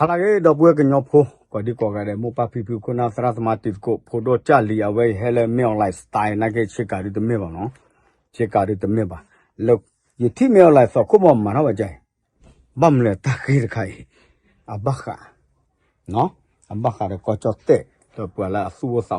ဟာလာကေတော့ပွဲကညောဖိုးကဒီကောကရဲမူပါပီပီခုနာသရသမတိကိုဖိုဒိုချလီအဝဲဟဲလေမြောင်လိုက်စတိုင်နာကေချစ်ကာရီတမေပါနော်ချစ်ကာရီတမေပါလောယတိမြောင်လိုက်ဆိုခုမမနာဝကြိုင်ဘမ်လေတခိရခိုင်အဘခာနော်အဘခာရကောချတ်တဲ့တော့ပွာလာဆူဝစာ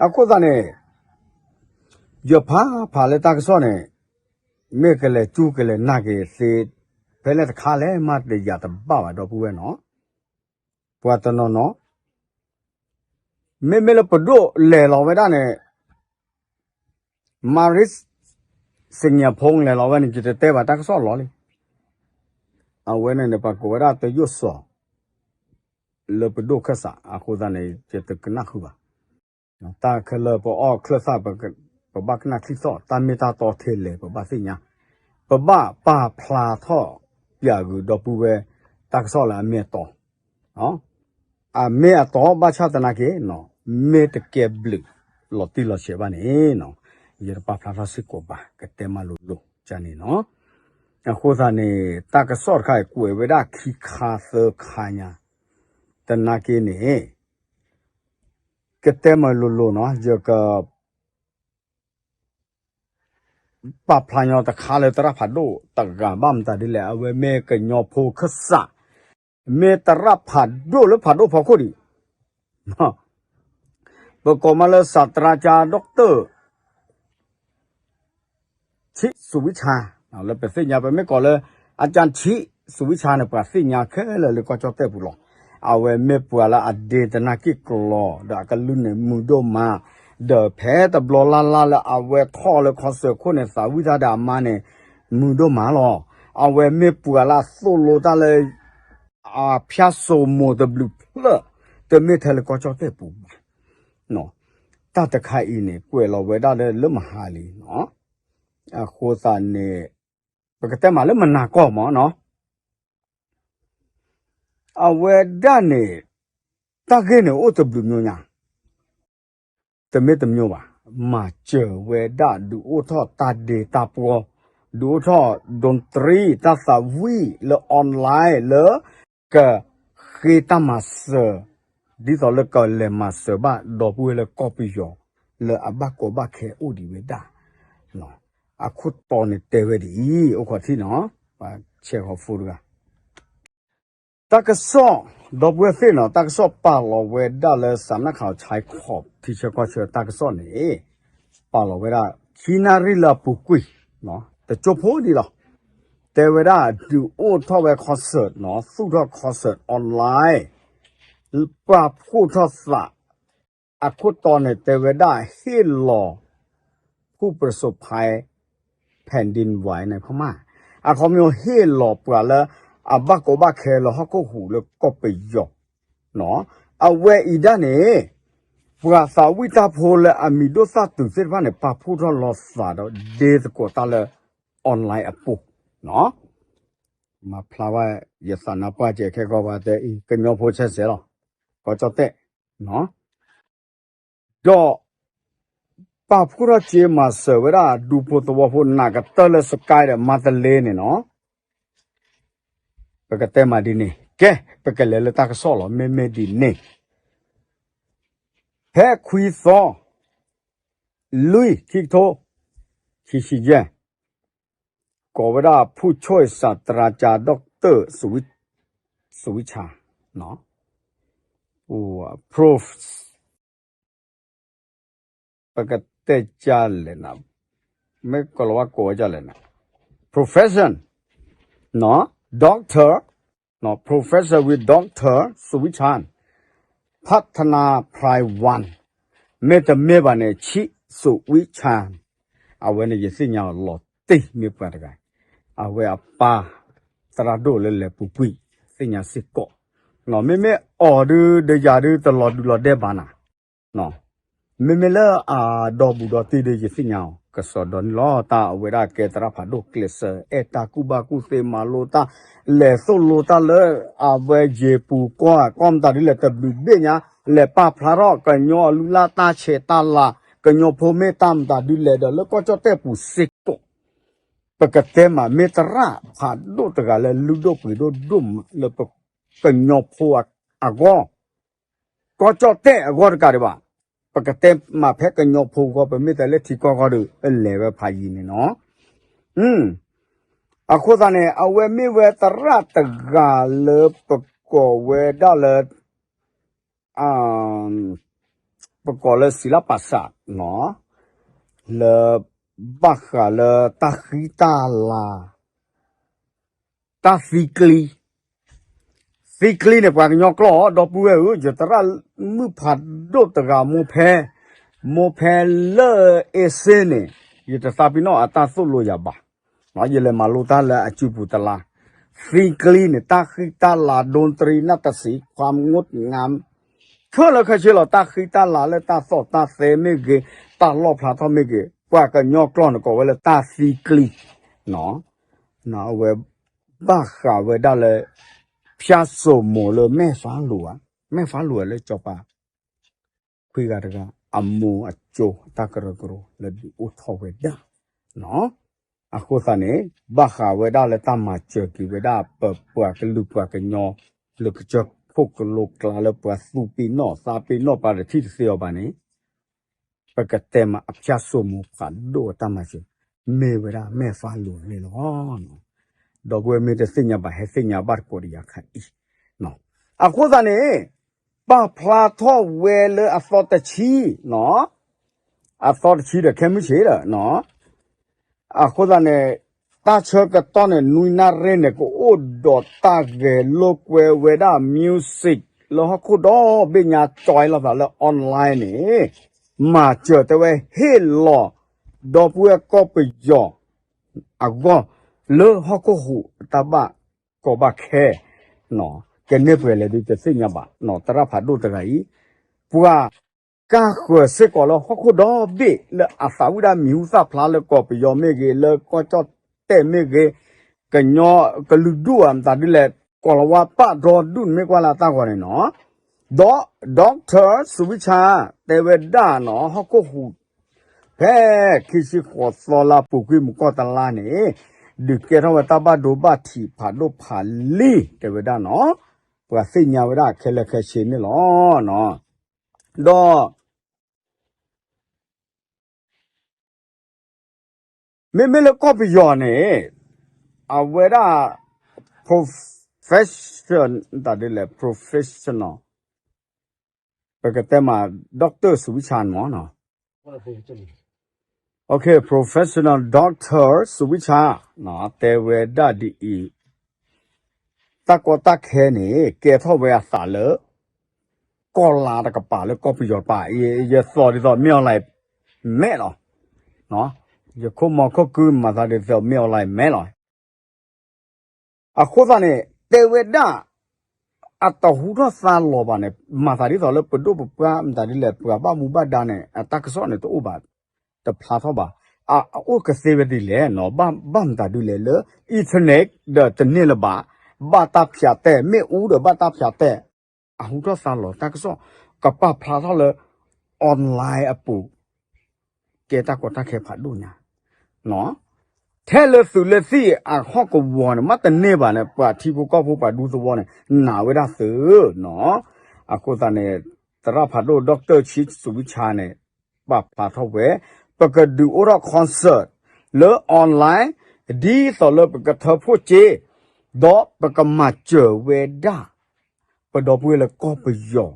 အိုပွာလာအဘကောဘခဲလေကောပီယောပိုလေဟခုခုအတာကေနေတစ်ချက်တဲ့နော်တမီလပါတော့ပွဲစေနော်အခုသာနေရဖာဖာလေတာကစောနေမေကလေးကျူကလေးနာကေစေဘယ်လက်ခါလဲမတေရတပပါတော့ဘူးပဲနော်ပွာတနော်နော်မေမေလပဒိုလေလောဝဲတာနေမာရစ်စင်ညာဖုံးလေလောဝဲနေကြတဲ့ပါတာကစောလောလေအဝဲနေပါကိုရတဲ့ရွစောလပဒိုခဆာအခုသာနေကျတကနခုပါ တာခလပအောခလစပကပဘကနာခိစောတာမေတာတော်ထေလေပဘစိညာပဘပါဖလာထောပြကူတော့ပူပဲတာခစောလာမေတော်နော်အမေအတော်ဘာချတနာကေနော်မေတကေဘလူလော်တီလော်ရှေဘာနေနော်ရပဖလာဖစစ်ကိုပါကတဲမလူလို့ဂျာနေနော်အခုစားနေတာကစော့ခိုင်ကွယ်ဝဒခိခါသခါညာတနာကေနေ que tema lulu no yo que pa planyo ta khale tara phado ta ga bam ta dile awe me ke nyo pho khasa me tara phado le phado pho ko di no bo ko ma le satra cha doctor ชิสุวิชาเอาแล้วไปสิญาไปไม่ก่อนเลยอาจารย์ชิสุวิชาเนี่ยปะสิญาแค่เลยเลยก็จอเตบุหรอ အဝဲမေပွာလာအဒေတနာကိကလောဒါကလူနေမူဒိုမာဒဖဲတဘလလာလာလာအဝဲခေါ်လေခေါ်စခုနေစာဝိသဒာမနေမူဒိုမာလောအဝဲမေပွာလာဆိုလိုတလေအဖျာဆိုမိုဒဘလူဖလတမေထလေကောချောတဲ့ပူနော်တတခိုင်အင်းနေကွယ်လောဝဲတာလေလမဟာလီနော်အခိုးစာနေပကတဲ့မှာလေမနာကောမောနော်အဝဲဒနေတကင်းနေဥတဘလူမျိုးညာတမေတမျိုးပါမာကျ ဝဲဒဒူဥထောတာဒေတာပေါ်ဒူထောဒွန်ထရီတာသဝီလေအွန်လိုင်းလေကခေတမစဒီတော့လေကလေမစဘာတော့ပွေလေကောပီယောလေအဘကောဘခဲဥဒီဝဲဒါနော်အခုပေါ်နေတဲ ตักซอดอบเวฟินอตักซอปาลอเวดาเลสำนักข่าวชายขอบที่เชื่อก็เชื่อตักซอนี่ปาลอเวดาคีนาริลาปุกุยเนาะแต่จบโพดีหรอแต่เวลาดูโอทอเวคอนเสิร์ตเนาะสู้ทอคอนเสิร์ตออนไลน์ปราบผู้ทอสละอาคุตอนในแต่เวลาเฮลอผู้ประสบภัยแผ่นดินไหวในพม่าอาคอมโยเฮลอปราแล้ว အဘကောဘခဲလဟကုဟုလကောပယောနော်အဝဲဣဒနေပွာသာဝိတာဖိုလအမီဒိုသတုစေဖာနေပါဖူထောလောစာတော့ဒေသကိုတလအွန်လိုင်းအပုနော်မဖလာဝယသနာပါကျေခဲကောပါတဲ့ဤကညောဖိုချက်စေတော့ကောချတဲ့နော်တော့ပါဖူရချေမဆဝရဒူပိုတော်ဖို့နာကတလစကိုင်းမတ်လေးနေနော် ပကတဲ့မဒီနေကဲပကလေလတာကဆောလမေမေဒီနေဟဲခွီသောလူီခိတိုခိရှိကျန်ကောဝဒဖူချွိစတရာချာဒေါက်တာစုဝိစုဝိချာနော်ဟို prof ပကတဲ့ကြလေနာမေကလဝကိုကြလေနာ profession နော် doctor နော် professor with doctor สุวิชานพัฒนาไพรวันเมตเมบาเนชิสุวิชานเอาไว้ในยสิญาหลอดติมีปะตะไกเอาไว้อปาตราโดเลเลปุปุยสิญาสิโกနော်မေမေအော်ဒူဒယာဒူတလော်ဒူလော်တဲ့ဘာနာနော်မေမေလာအာဒေါ်ဘူးဒေါ်တီဒီယစိညာ ကစောဒွန်လောတာဝေရာကေတရာဖာဒိုကလစ်အတာကူဘာကူစေမာလိုတာလေဆိုလိုတာလေအဝဲဂျေပူကွာကွန်တာဒီလေတဘလူဘေညာလေပါဖလာရောကညောလူလာတာချေတာလာကညောဖိုမေတမ်တာဒူလေတော့လကောချတဲ့ပူစစ်တော့ပကတဲ့မှာမေတရာဖာဒိုတကလည်းလူတော့ပြီတော့ဒုံလပကညောဖိုအကောကောချတဲ့အကောတကရပါပ ကတဲ့မှာဖက်ကညောဖိုကောပမေတလည်းထီကောကောတို့အလဲပဲဖာကြီးနေနော်อืมအခုတနဲ့အဝဲမိဝဲတရတကလေပကောဝဲဒါလေအမ်ပကောလေစီလာပါစာနော်လေဘခလေတခိတာလာတဖီကလီ สิกลีเนี่ยปากยอกลอดอปูเออจะตระมือผัดดบตะกาโมเพโมเพเลเอเซเนยตะตาปินออัตตสุโลยาบานาเยเลมาโลตาละอจุปุตละสิกลีเนี่ยตาคิตาลาดนตรีนัตสีความงดงามเคละคเชลอตาคิตาลาและตาสอตาเซเมเกตาลอพลาทอเมเกกว่ากะยอกลอนก็เวลตาสิกลีเนาะเนาะเวบาขาเวดาเล ဖြာဆိုမောလေမဲဖာလူอ่ะမဲဖာလူလေကြောပါခွေကတကအမောအချိုတကရကရလေဒီဥထောဝဲဒါနော်အခုသနေဘာခဝေဒါလေတမချေကီဝေဒါပပွားကလူပွားကညောလူကချဖုကလုကလာလေပွားစုပီနောစာပီနောပါရတိစေောပါနေပကတဲမအပြဆုမဖတ်ဒိုတမချေမေဝေဒါမေဖာလူလေနော် တော့ဘွေမေတစညာပါဟစညာဘတ်ကိုရီယာခတ်ဤနော်အခုသနေပါဖလာထောဝဲလေအသောတချီနော်အသောတချီတဲ့ခဲမှုချေတယ်နော်အခုဒါနဲ့တာချေကတော့နဲ့နွိနာရဲနဲ့ကိုအိုဒတ်တာဂေလောကွယ်ဝေဒါမြူးစစ်လောခုတော့ပညာကြွိုင်လာလာအွန်လိုင်းနေမာချတဲ့ဝဲဟေလောဒေါ်ပွေကောပယောအကော လောဟခုဟုတဘကောဘခဲနော်ကနေပလေဒီတစညပါနော်တရဖာဒုတကကြီးပွာကာခွေစကောလဟခုတော့ဘေလအဖာဝဒမြူစာဖလာလကောပယောမေကေလကောချတ်တဲမေကေကညောကလူဒူအမ်တာဒီလေကောလဝပဒေါ်ဒုမေကွာလာတာခေါ်နေနော်ဒေါ်ဒေါက်တာစုဝိချာတေဝဒါနော်ဟခုဟုဖဲခိရှိခေါ်စောလာပုကွေမကောတလာနေ ဒီကေရဝတဘဒိုဘတီဖာဒိုဖာလီတေဝဒါနော်ပွာစိညာဝဒခဲလက်ခဲရှင်နေလောနော်တော့မေမေလကောပီယောနေအဝရ profession တာတယ်လေ professional ပကတဲ့မှာ doctor စုချန်မောနော် okay professional doctor စုချာနော်တေဝဒဒီအီတကောတခဲနေကဲထောဝဲဆာလကောလာတကပါလေကောပီယောပါရေရစော်ဒီတော့မြောက်လိုက်မဲ့နော်နော်ယခုမခကူမသာတဲ့ fel မြောက်လိုက်မဲလိုက်အခုသားနဲ့တေဝဒအတဟူရသလောပါနဲ့မသာရီတော်လည်းပဒုပပမ်ဒါရီလည်းပပမူဘဒါနဲ့အတကစောနဲ့တူပါ တဖလာတော့ပါအာအိုကစေဝဒီလေနော်ဘမ်ဘမ်ဒါဒူလေလေအီသနက်ဒတနေလပါဘာတာဖြာတဲ့မေဦးဒဘာတာဖြာတဲ့အဟူရသလောတကစောကပဖလာတော့လေအွန်လိုင်းအပူကေတာကိုတာခေဖတ်ဒူညာနော်ထဲလဆူလက်စီအခေါကဝနမတနေပါနဲ့ပါတီဘူကောဖို့ပါဒူသဝနဲ့နာဝဒဆနော်အခုတနဲ့တရဖတ်လို့ဒေါက်တာချီစုဝချာနဲ့ပပါတော့ဝဲ ပကဒူအော်ကွန်ဆာလောအွန်လိုင်းဒီဆိုလပကထဖို့ချေဒေါပကမချဝဲဒါပဒေါပွေလကောပယော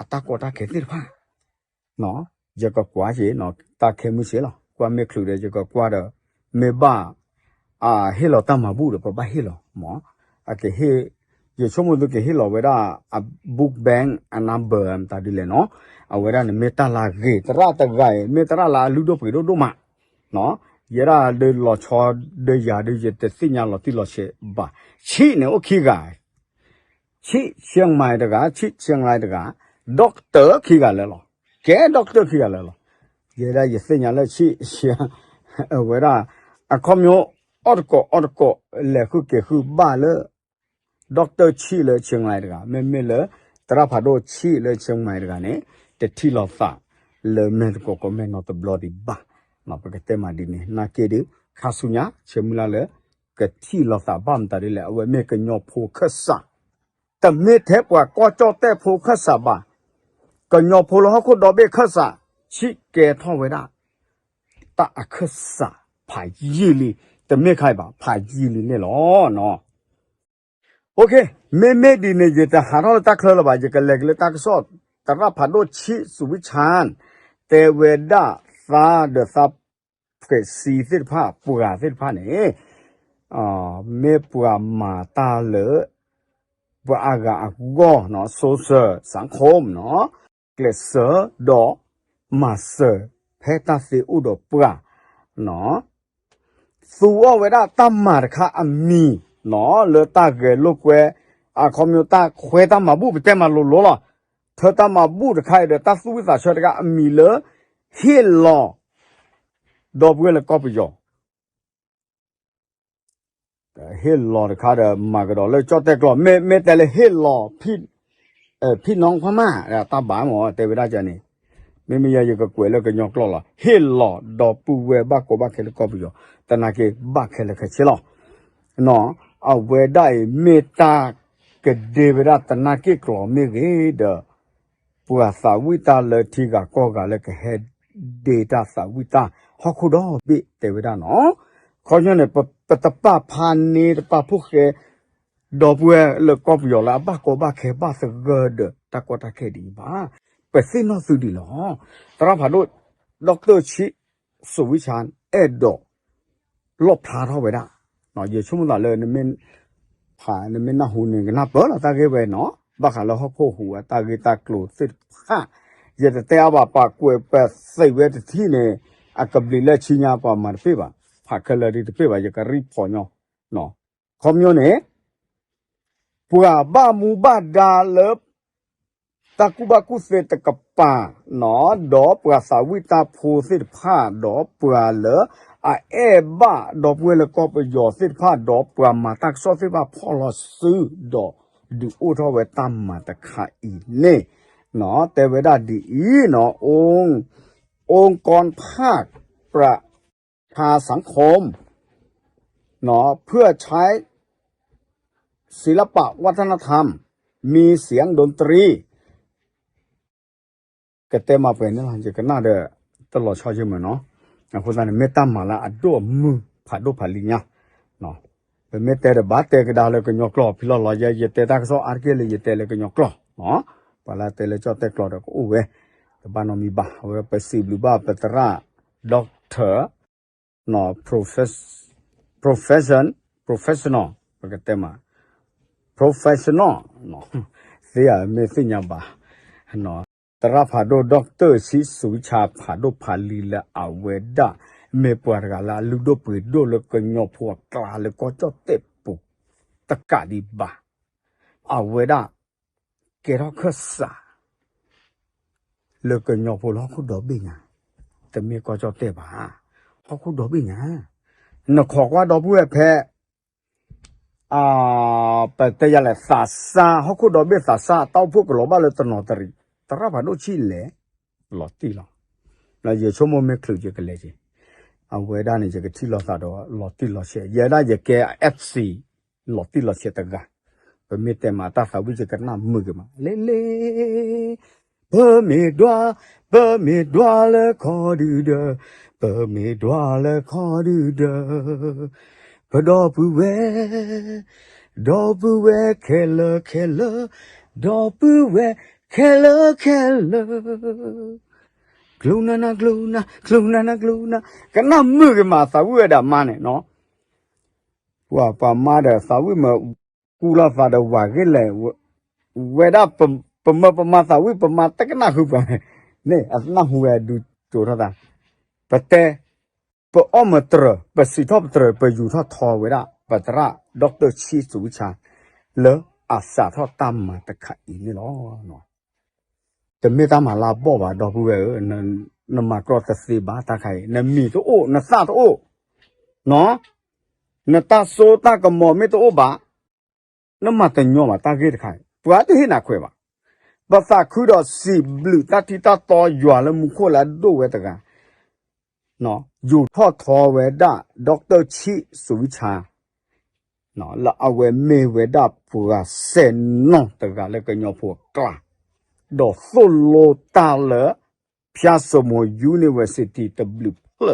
အတကောတာခဲတိဖာနော်ရကကွာရှိနော်တာခဲမှုရှိလားကွာမေခလူတဲ့ရကကွာတော့မေဘာအာဟေလောတမဘူးတော့ပပဟေလောမောအကေဟေ yo chomo do ke hilo wera a book bank a number am tadi le no a wera ne meta la ge tra ta ga e meta la lu do pe do do ma no yera de lo cho de ya de je te sinya lo ti lo che ba chi ne o khi ga chi chiang mai da ga chi chiang lai da ga doctor khi ga le lo ke doctor khi ga le lo yera ye sinya le chi chiang wera a komyo orko orko le khu ke khu ba le ဒေါက်တာချီလေချင်းလိုက်တကမေမေလေတရာဖာဒိုချီလေချင်းမိုင်တကနေတတိလောဖာလေမေကိုကမေနောတဘလော်ဒီဘာမပကတဲ့မဒီနေနာကေဒီခါဆုညာချေမူလာလေကတိလောဖာဘမ်တရီလေအဝမေကညောဖိုခတ်ဆာတမေထဲပွားကောကြောတဲ့ဖိုခတ်ဆာပါကညောဖိုလောခုဒေါ်ဘေခတ်ဆာချီကေထောဝေဒတာအခတ်ဆာဖာကြီးလေတမေခိုင်ပါဖာကြီးလေနော် okay मे मे दिने जेता हानोल ताखल बाजे कलेगले ताकसोत तरा फादो छी सुविछान ते वेदा सा द सा के सी सिर फा पुगा सिर फा ने आ मे पुगा मा ता เนี่ยาอปูอากาก็เนาะโซเซอร์สังคมเนาะเกลเซอดอมาเซเพตาสิอุดปะเนาะสู้เอาวด้ตัมมารคาอามี နော်လေတကေလုကွယ်အခမယတခွဲတမဘူးပတဲမလို့လောလားထတမဘူးတခိုင်တဲ့တသုဝိသာရှောတကအမီလေဟီလောတော့ဘွေလေကောပယောဟီလောတခါတဲ့မာကတော့လေကြော့တဲ့ကောမဲမဲတယ်လေဟီလောဖိအဲဖိနောင်ဖမအဲတဘာမောတေဝဒကြနေမမရရကကွယ်လကညောကလောလာဟေလောဒေါ်ပူဝဲဘကောဘခဲလကောပယောတနာကေဘခဲလခချေလောနော် အဝေဒိုင်မေတာကဒေဝရတနာကိကလောမီဂေဒပူအသဝိတာလတိကကောကလည်းကဟေဒေတာသဝိတာဟခုတော့ပိတေဝရနော်ခေါ်ရနေပတပဖာနေပပုခေဒေါ်ပွေလကောပယောလာဘကောဘခေဘစဂဒတကောတခေဒီပါပစိနောစုဒီလောတရဖာလို့ဒေါက်တာချီစဝိချန်အဲ့တော့လော့ဖလာတော့ပဲလား နော်ယေရှုမလာလေနမင်ဖာနမင်နာဟူနေကနာပေါ်လာတာကေပဲနော်ဘာခါလဟဖို့ဟူအတာကေတာကလို့စစ်ခါရတဲ့တရားပါပါကွယ်ပတ်စိတ်ဝဲတတိနဲ့အကပလီလက်ချင်းညာပါမှာပြေပါဖာကလရီတပြေပါရကရီပေါ်ညောနော်ခေါမျိုးနဲ့ပွာဘာမူဘဒါလ ตะกุบากุเสตกับป่าหนอดอปราสาวิตาภูสิทผ้าดอปลาเหลออาเอบ้าดอกเวลก็ไประโยชน์สิทผ้าดอกปลามาตักซอสิบ้าพอลอซื้อดอกดูอุทเวตัมมาตะขาอีเน่เนาะแต่เวลาดีอีเนาะององค์กรภาคประชาสังคมเนาะเพื่อใช้ศิลปะวัฒนธรรม มีเสียงดนตรี ကတဲ့မှာပဲနော်ကနာတဲ့တလောချောချင်မနော်အခုစားနေမေတ္တာမလာအတော့မူဖတ်တော့ဖလီညာနော်ဘယ်မေတ္တာဘာတဲ့ကဒါလည်းကညောကလောဖီလောလာရရတဲ့တာကစောအာကေလေရတဲ့လည်းကညောကလောနော်ပါလာတဲ့လည်းကြောတဲ့ကလောတော့အိုးပဲတပနောမီဘာဝပစီဘလူဘာပတရာဒေါက်တာနော်ပရိုဖက်ပရိုဖက်ဆန်ပရိုဖက်ရှင်နယ်ပကတဲ့မှာ professional နော်သေရမေသိညာပါနော် တရဖာဒိုဒေါက်တာစီဆူချာဖာဒိုဖာလီလာအဝေဒာမေပွာရကလာလူဒိုပွေဒိုလကညောဖောကလာလကောချောတေပုတကဒီဘာအဝေဒာကေရခဆာလကညောဖောလခုဒဘိညာတမေကောချောတေပါဟခုဒဘိညာနခောကွာဒဘွေဖဲအာပတရလက်ဆာဆာဟခုဒဘိဆာဆာတောက်ဖို့ကလောဘလတနောတရီ taraba no chile lo tilo la ye chomo me klu je kale je a we da ni je ke tilo sa do lo tilo she ye da je ke fc lo tilo she ta ga pe me te ma ta sa wi je ka na mu ge ma le le pe me doa pe me doa le ko du de pe me doa le ko du de pe do pu we do pu we ke le ke le do pu we ဝဲခဲလခဲလ กลูนานะกลูนากลูนานะกลูนาကနမှုကမှာသာဝိရဒမနဲ့နော်ဟွာပါမတဲ့သာဝိမကူလာဖာတော့ဝါကလေဝေဒပပမပမသာဝိပမတကနာခုပါနေအနဟူရဒူတိုရတာပတဲပအမတရပစီတော့တရပယူထထောဝေဒပတရဒေါက်တာချီစုချာလေအစာထတမ်းမတခါအင်းလောနော် te me ta ma la bo ba do bu we na na ma kro ta si ba ta khai na mi to o na sa to o no na ta so ta ka mo me to o ba na ma ta nyo ma ta ge ta khai pu a te he na khwe ba ဘာသာခုတော့စီဘလူတတိတတော်ရွာလမှုခိုလာဒိုဝဲတကနော်ယူထော့ထော်ဝဲဒါဒေါက်တာချီစဝိချာနော်လာအဝဲမေဝဲဒါပူကစဲနော်တကလည်းကညောဖို့ကလာ တော့ဆိုလိုတာလေဖြာစမို University W ဖလ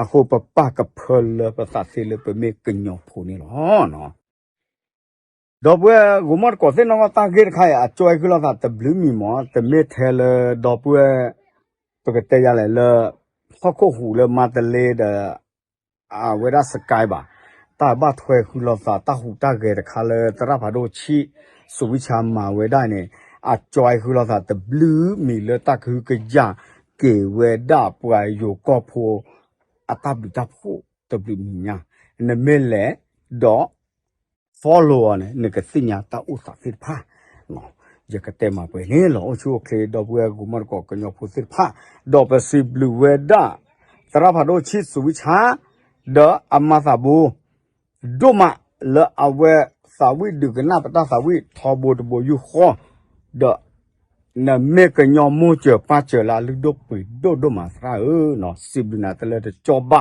အခုပပကဖလပသစီလပမေကညောဖို့နေလောနော်တော့ပွဲဂုမတ်ကိုစင်နောတာဂေခိုင်အချွိုင်ကလာတာဘလူးမီမောတမေထဲလတော့ပွဲပကတဲ့ရလေလဖခုဟူလမတလေဒအာဝရစကိုင်ပါတာဘထွဲခုလောတာတဟူတဂေတခါလေတရဖာတို့ချီစုဝိချာမာဝဲဒိုင်နေ အချွိုင်ခုလောတာတဘလူးမီလတခုကကြကေဝဲဒပွိုင်ယိုကောဖိုအတဘတဖို့တဘလူးမီညာနမဲလေတော့ follower နဲ့နကစညာတာဥစာဖိဖာနော်ရကတဲ့မှာပဲလေလောချိုခေတော့ဘွယ်ကူမကောကညောဖုစစ်ဖာတော့ပစီဘလူဝဲဒါတရဖာတော့ချစ်စဝိချာဒေါ်အမသာဘူဒိုမလအဝဲသာဝိဒုကနာပတာသာဝိထောဘဒဘူယူခော ดอกนะเมกยอมมูเจอปาเจอลาลุดกปุยโดดมาสราเออเนาะสิบนาตะเลตจอบา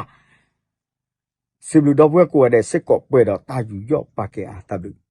สิบลุดอกเวกัวเดสิกกเปดอกตาอยู่ยอปากเกอาตะบุ